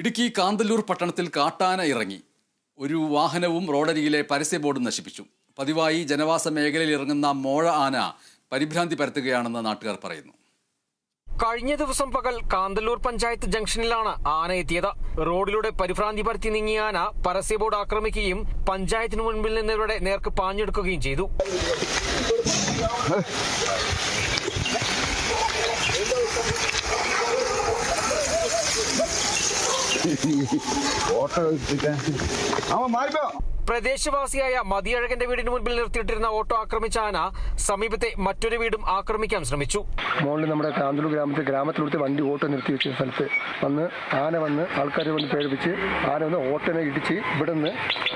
ഇടുക്കി കാന്തല്ലൂർ പട്ടണത്തിൽ കാട്ടാന ഇറങ്ങി. ഒരു വാഹനവും റോഡരികിലെ പരസ്യ ബോർഡും നശിപ്പിച്ചു. പതിവായി ജനവാസ മേഖലയിൽ ഇറങ്ങുന്ന മോഴ ആന പരിഭ്രാന്തി പരത്തുകയാണെന്ന് നാട്ടുകാർ പറയുന്നു. കഴിഞ്ഞ ദിവസം പകൽ കാന്തല്ലൂർ പഞ്ചായത്ത് ജംഗ്ഷനിലാണ് ആന എത്തിയത്. റോഡിലൂടെ പരിഭ്രാന്തി പരത്തി നീങ്ങിയ ആന പരസ്യ ബോർഡ് ആക്രമിക്കുകയും പഞ്ചായത്തിന് മുൻപിൽ നിന്നവരുടെ നേർക്ക് പാഞ്ഞെടുക്കുകയും ചെയ്തു. ஓட்ட வச்சுருக்கேன் ஆமாம் மாறிப்போம் പ്രദേശവാസിയായ മതിയഴകന്റെ വീടിന് മുൻപിൽ നിർത്തിയിട്ടിരുന്ന ഓട്ടോ ആക്രമിച്ച ആന സമീപത്തെ മറ്റൊരു വീടും ആക്രമിക്കാൻ ശ്രമിച്ചു. മുകളിൽ നമ്മുടെ കാന്തലൂർ ഗ്രാമത്തിൽ ഗ്രാമത്തിലൂടെ വണ്ടി ഓട്ടോ നിർത്തി വെച്ച സ്ഥലത്ത് വന്ന് ആന വന്ന് ആൾക്കാരെ വന്ന് പേടിപ്പിച്ച് ആന വന്ന് ഓട്ടോനെ ഇടിച്ച് ഇവിടെ നിന്ന്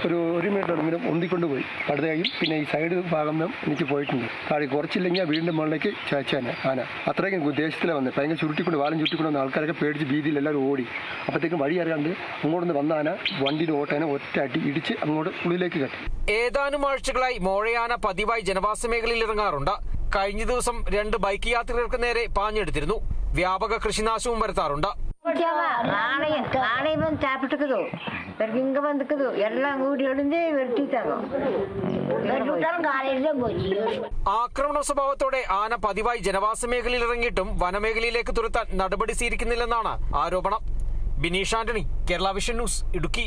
ഒരു ഒരു മീറ്റർ എങ്കിലും ഉന്തിക്കൊണ്ട് പോയി. അടുത്തായും പിന്നെ ഈ സൈഡ് ഭാഗം എനിക്ക് പോയിട്ടുണ്ട്. താഴെ കുറച്ചില്ലെങ്കിൽ ആ വീടിന്റെ മുകളിലേക്ക് ചാച്ചാന ആന അത്രയ്ക്കും ദേശത്തിലെ വന്ന് ഭയങ്കര ചുരുട്ടിക്കൊണ്ട് വാലം ചുരുട്ടിക്കൊണ്ട് വന്ന ആൾക്കാരൊക്കെ പേടിച്ച് ഭീതിയിൽ എല്ലാവരും ഓടി. അപ്പോഴത്തേക്കും വഴി അറിയാണ്ട് അങ്ങോട്ട് നിന്ന് വന്ന ആന വണ്ടിയുടെ ഓട്ടോനെ ഒറ്റ അടി ഇടിച്ച് അങ്ങോട്ട് ഉള്ളിലേക്ക് കെട്ടി ഏതാനും ആഴ്ചകളായി മോഴയാന പതിവായി ജനവാസ മേഖലയിൽ ഇറങ്ങാറുണ്ട്. കഴിഞ്ഞ ദിവസം രണ്ട് ബൈക്ക് യാത്രികർക്ക് നേരെ പാഞ്ഞെടുത്തിരുന്നു. വ്യാപക കൃഷിനാശവും വരുത്താറുണ്ട്. ആക്രമണ സ്വഭാവത്തോടെ ആന പതിവായി ജനവാസ മേഖലയിൽ ഇറങ്ങിയിട്ടും വനമേഖലയിലേക്ക് തുരുത്താൻ നടപടി സ്വീകരിക്കുന്നില്ലെന്നാണ് ആരോപണം. Bineesh Antony Kerala vision news Idukki.